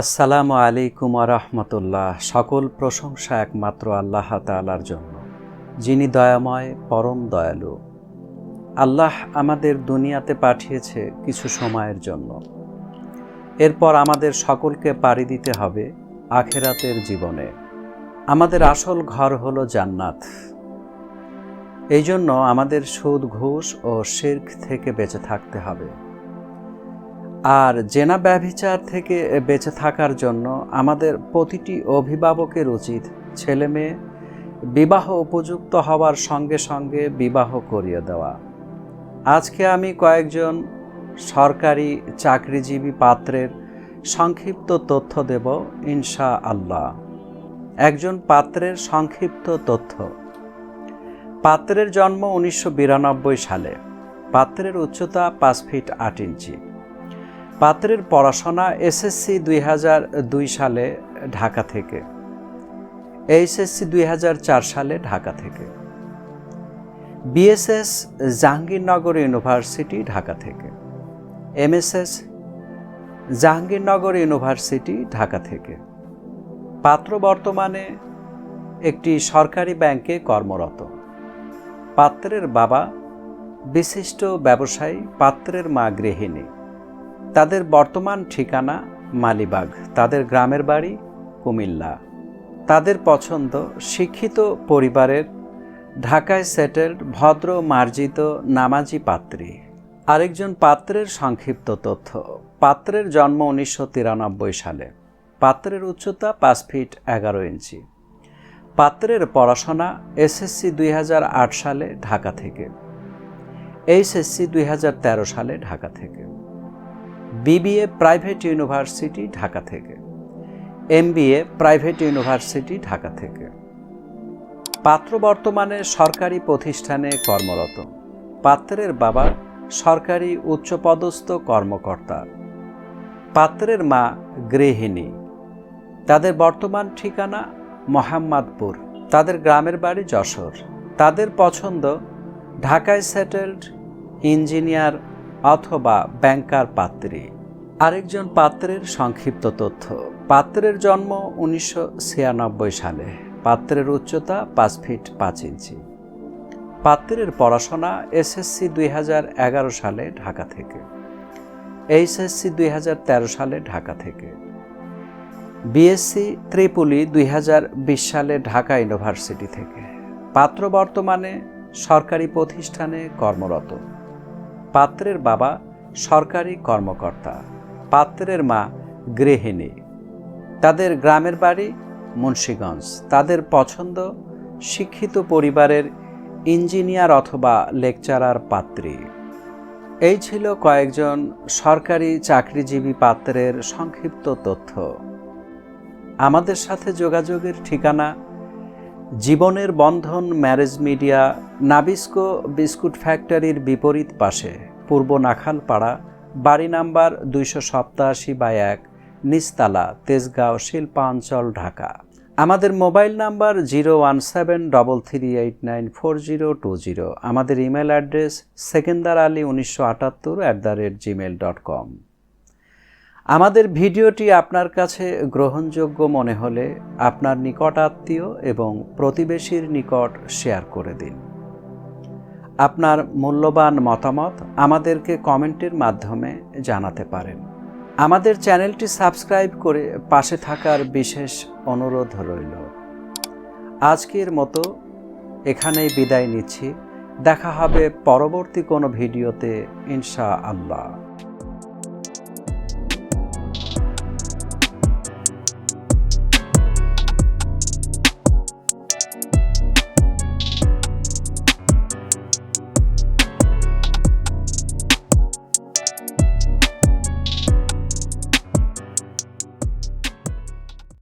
আসসালামু আলাইকুম রহমতুল্লাহ। সকল প্রশংসা একমাত্র আল্লাহ তালার জন্য, যিনি দয়াময়, পরম দয়ালু। আল্লাহ আমাদের দুনিয়াতে পাঠিয়েছে কিছু সময়ের জন্য। এরপর আমাদের সকলকে পাড়ি দিতে হবে আখেরাতের জীবনে। আমাদের আসল ঘর হলো জান্নাত। এই জন্য আমাদের সুদ, ঘুষ ও শির্ক থেকে বেঁচে থাকতে হবে। আর জেনা ব্যভিচার থেকে বেঁচে থাকার জন্য আমাদের প্রতিটি অভিভাবকের উচিত ছেলে মেয়ে বিবাহ উপযুক্ত হওয়ার সঙ্গে সঙ্গে বিবাহ করিয়ে দেওয়া। আজকে আমি কয়েকজন সরকারি চাকরিজীবী পাত্রের সংক্ষিপ্ত তথ্য দেব ইনশা আল্লাহ একজন পাত্রের সংক্ষিপ্ত তথ্য। পাত্রের জন্ম উনিশশো বিরানব্বই সালে। পাত্রের উচ্চতা পাঁচ ফিট আট ইঞ্চি। পাত্রের পড়াশোনা এসএসসি দুই সালে ঢাকা থেকে। এইচএসসি দুই হাজার চার সালে ঢাকা থেকে। বিএসএস জাহাঙ্গীরনগর ইউনিভার্সিটি ঢাকা থেকে। এমএসএস জাহাঙ্গীরনগর ইউনিভার্সিটি ঢাকা থেকে। পাত্র বর্তমানে একটি সরকারি ব্যাংকে কর্মরত। পাত্রের বাবা বিশিষ্ট ব্যবসায়ী, পাত্রের মা গৃহিণী। তাদের বর্তমান ঠিকানা মালিবাগ। তাদের গ্রামের বাড়ি কুমিল্লা। তাদের পছন্দ শিক্ষিত পরিবারের ঢাকায় সেটেলড ভদ্র, মার্জিত, নামাজি পাত্রী। আরেকজন পাত্রের সংক্ষিপ্ত তথ্য। পাত্রের জন্ম উনিশশো তিরানব্বই সালে। পাত্রের উচ্চতা পাঁচ ফিট এগারো ইঞ্চি। পাত্রের পড়াশোনা এসএসসি দুই হাজার আট সালে ঢাকা থেকে। এইচএসসি দুই সালে ঢাকা থেকে। বিবিএ প্রাইভেট ইউনিভার্সিটি ঢাকা থেকে। এমবিএ প্রাইভেট ইউনিভার্সিটি ঢাকা থেকে। পাত্র বর্তমানে সরকারি প্রতিষ্ঠানে কর্মরত। পাত্রের বাবা সরকারি উচ্চপদস্থ কর্মকর্তা। পাত্রের মা গৃহিণী। তাদের বর্তমান ঠিকানা মোহাম্মদপুর। তাদের গ্রামের বাড়ি যশোর। তাদের পছন্দ ঢাকায় সেটেলড ইঞ্জিনিয়ার অথবা ব্যাংকার পাত্রী। আরেকজন পাত্রের সংক্ষিপ্ত তথ্য। পাত্রের জন্ম উনিশশো ছিয়ানব্বই সালে। পাত্রের উচ্চতা পাঁচ ফিট পাঁচ ইঞ্চি। পাত্রের পড়াশোনা এসএসসি দুই হাজার এগারো সালে ঢাকা থেকে। এইচএসসি দুই হাজার তেরো সালে ঢাকা থেকে। বিএসসি ত্রিপুলি দুই হাজার বিশ সালে ঢাকা ইউনিভার্সিটি থেকে। পাত্র বর্তমানে সরকারি প্রতিষ্ঠানে কর্মরত। পাত্রের বাবা সরকারি কর্মকর্তা। পাত্রের মা গৃহিণী। তাদের গ্রামের বাড়ি মুন্সীগঞ্জ। তাদের পছন্দ শিক্ষিত পরিবারের ইঞ্জিনিয়ার অথবা লেকচারার পাত্রী। এই ছিল কয়েকজন সরকারি চাকরিজীবী পাত্রের সংক্ষিপ্ত তথ্য। আমাদের সাথে যোগাযোগের ঠিকানা জীবনের বন্ধন ম্যারেজ মিডিয়া নাবিস্কো বিস্কুট ফ্যাক্টরির বিপরীত পাশে, পূর্ব নাখালপাড়া বাড়ি নাম্বার দুইশো সপ্তাশি বাই এক নিস্তালা তেজগাঁও, শিল্পাঞ্চল, ঢাকা। আমাদের mobile number zero one seven double three eight nine four zero two zero. আমাদের ইমেল অ্যাড্রেস সেকেন্দার আলী উনিশশো আটাত্তর at the rate Gmail dot com. আমাদের ভিডিওটি আপনার কাছে গ্রহণযোগ্য মনে হলে আপনার নিকট আত্মীয় এবং প্রতিবেশীর নিকট শেয়ার করে দিন। আপনার মূল্যবান মতামত আমাদেরকে কমেন্টের মাধ্যমে জানাতে পারেন। আমাদের চ্যানেলটি সাবস্ক্রাইব করে পাশে থাকার বিশেষ অনুরোধ রইল। আজকের মতো এখানেই বিদায় নিচ্ছি। দেখা হবে পরবর্তী কোনো ভিডিওতে ইনশা আল্লাহ